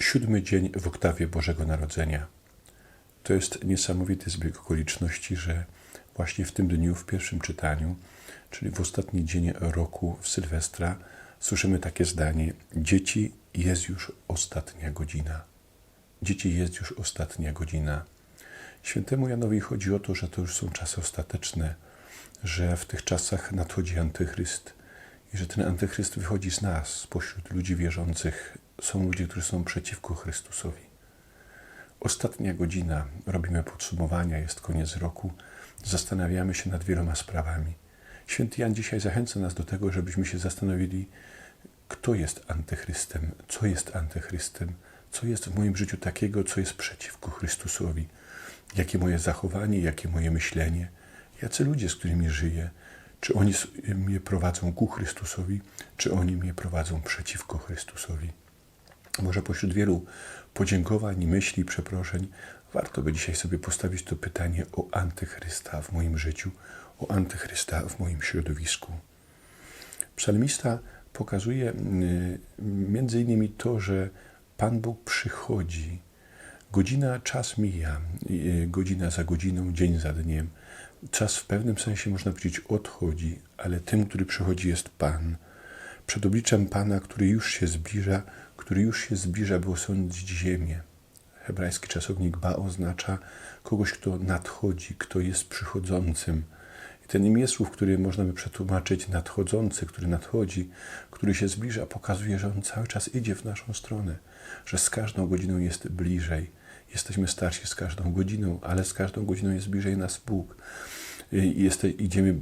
Siódmy dzień w oktawie Bożego Narodzenia. To jest niesamowity zbieg okoliczności, że właśnie w tym dniu, w pierwszym czytaniu, czyli w ostatni dzień roku w Sylwestra, słyszymy takie zdanie: Dzieci, jest już ostatnia godzina. Dzieci, jest już ostatnia godzina. Świętemu Janowi chodzi o to, że to już są czasy ostateczne, że w tych czasach nadchodzi antychryst i że ten antychryst wychodzi z nas, spośród ludzi wierzących. Są ludzie, którzy są przeciwko Chrystusowi. Ostatnia godzina, robimy podsumowania, jest koniec roku, zastanawiamy się nad wieloma sprawami. Święty Jan dzisiaj zachęca nas do tego, żebyśmy się zastanowili, kto jest antychrystem, co jest antychrystem, co jest w moim życiu takiego, co jest przeciwko Chrystusowi, jakie moje zachowanie, jakie moje myślenie, jacy ludzie, z którymi żyję, czy oni mnie prowadzą ku Chrystusowi, czy oni mnie prowadzą przeciwko Chrystusowi. Może pośród wielu podziękowań, myśli, przeproszeń, warto by dzisiaj sobie postawić to pytanie o antychrysta w moim życiu, o antychrysta w moim środowisku. Psalmista pokazuje y, między innymi to, że Pan Bóg przychodzi. Godzina, czas mija, y, godzina za godziną, dzień za dniem. Czas w pewnym sensie, można powiedzieć, odchodzi, ale tym, który przychodzi, jest Pan. Przed obliczem Pana, który już się zbliża, który już się zbliża, by osądzić ziemię. Hebrajski czasownik ba oznacza kogoś, kto nadchodzi, kto jest przychodzącym. I ten imię słów, który można by przetłumaczyć nadchodzący, który nadchodzi, który się zbliża, pokazuje, że on cały czas idzie w naszą stronę, że z każdą godziną jest bliżej. Jesteśmy starsi z każdą godziną, ale z każdą godziną jest bliżej nas Bóg. Jest, idziemy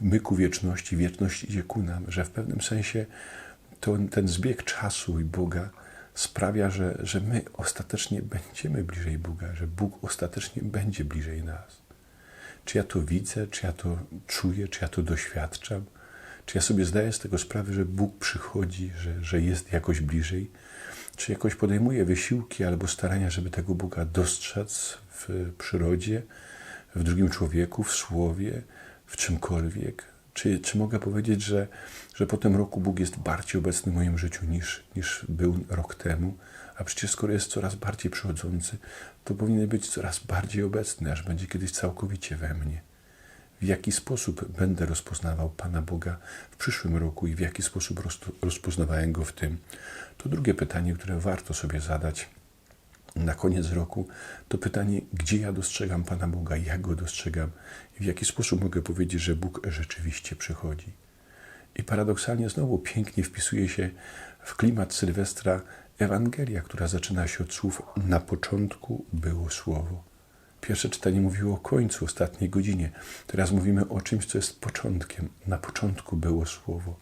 my ku wieczności, wieczność idzie ku nam, że w pewnym sensie to, ten zbieg czasu i Boga sprawia, że, że my ostatecznie będziemy bliżej Boga, że Bóg ostatecznie będzie bliżej nas. Czy ja to widzę, czy ja to czuję, czy ja to doświadczam, czy ja sobie zdaję z tego sprawę, że Bóg przychodzi, że, że jest jakoś bliżej, czy jakoś podejmuję wysiłki albo starania, żeby tego Boga dostrzec w przyrodzie, w drugim człowieku, w słowie, w czymkolwiek? Czy, czy mogę powiedzieć, że, że po tym roku Bóg jest bardziej obecny w moim życiu niż, niż był rok temu? A przecież skoro jest coraz bardziej przychodzący, to powinien być coraz bardziej obecny, aż będzie kiedyś całkowicie we mnie. W jaki sposób będę rozpoznawał Pana Boga w przyszłym roku i w jaki sposób rozpoznawałem Go w tym? To drugie pytanie, które warto sobie zadać na koniec roku, to pytanie, gdzie ja dostrzegam Pana Boga, jak Go dostrzegam i w jaki sposób mogę powiedzieć, że Bóg rzeczywiście przychodzi. I paradoksalnie znowu pięknie wpisuje się w klimat Sylwestra Ewangelia, która zaczyna się od słów na początku było Słowo. Pierwsze czytanie mówiło o końcu, ostatniej godzinie. Teraz mówimy o czymś, co jest początkiem. Na początku było Słowo.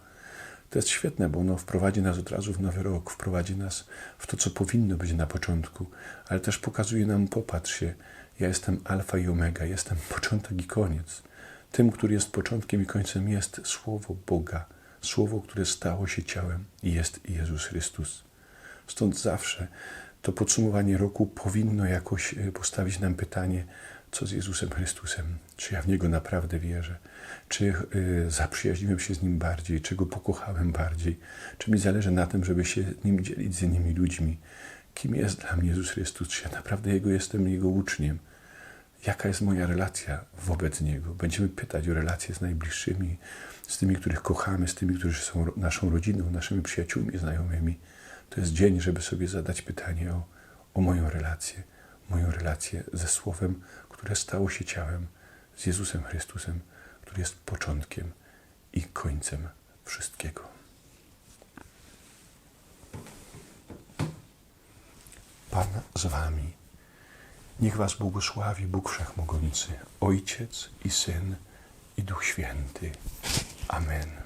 To jest świetne, bo ono wprowadzi nas od razu w nowy rok, wprowadzi nas w to, co powinno być na początku, ale też pokazuje nam, popatrz się, ja jestem alfa i omega, jestem początek i koniec. Tym, który jest początkiem i końcem, jest Słowo Boga, Słowo, które stało się ciałem i jest Jezus Chrystus. Stąd zawsze to podsumowanie roku powinno jakoś e, postawić nam pytanie, co z Jezusem Chrystusem? Czy ja w Niego naprawdę wierzę? Czy y, zaprzyjaźniłem się z Nim bardziej? Czy Go pokochałem bardziej? Czy mi zależy na tym, żeby się Nim dzielić z innymi ludźmi? Kim jest dla mnie Jezus Chrystus? Czy ja naprawdę Jego jestem Jego uczniem? Jaka jest moja relacja wobec Niego? Będziemy pytać o relacje z najbliższymi, z tymi, których kochamy, z tymi, którzy są naszą rodziną, naszymi przyjaciółmi, znajomymi. To jest dzień, żeby sobie zadać pytanie o, o moją relację, moją relację ze Słowem, które stało się ciałem, z Jezusem Chrystusem, który jest początkiem i końcem wszystkiego. Pan z Wami. Niech Was błogosławi Bóg Wszechmogący, Ojciec i Syn i Duch Święty. Amen.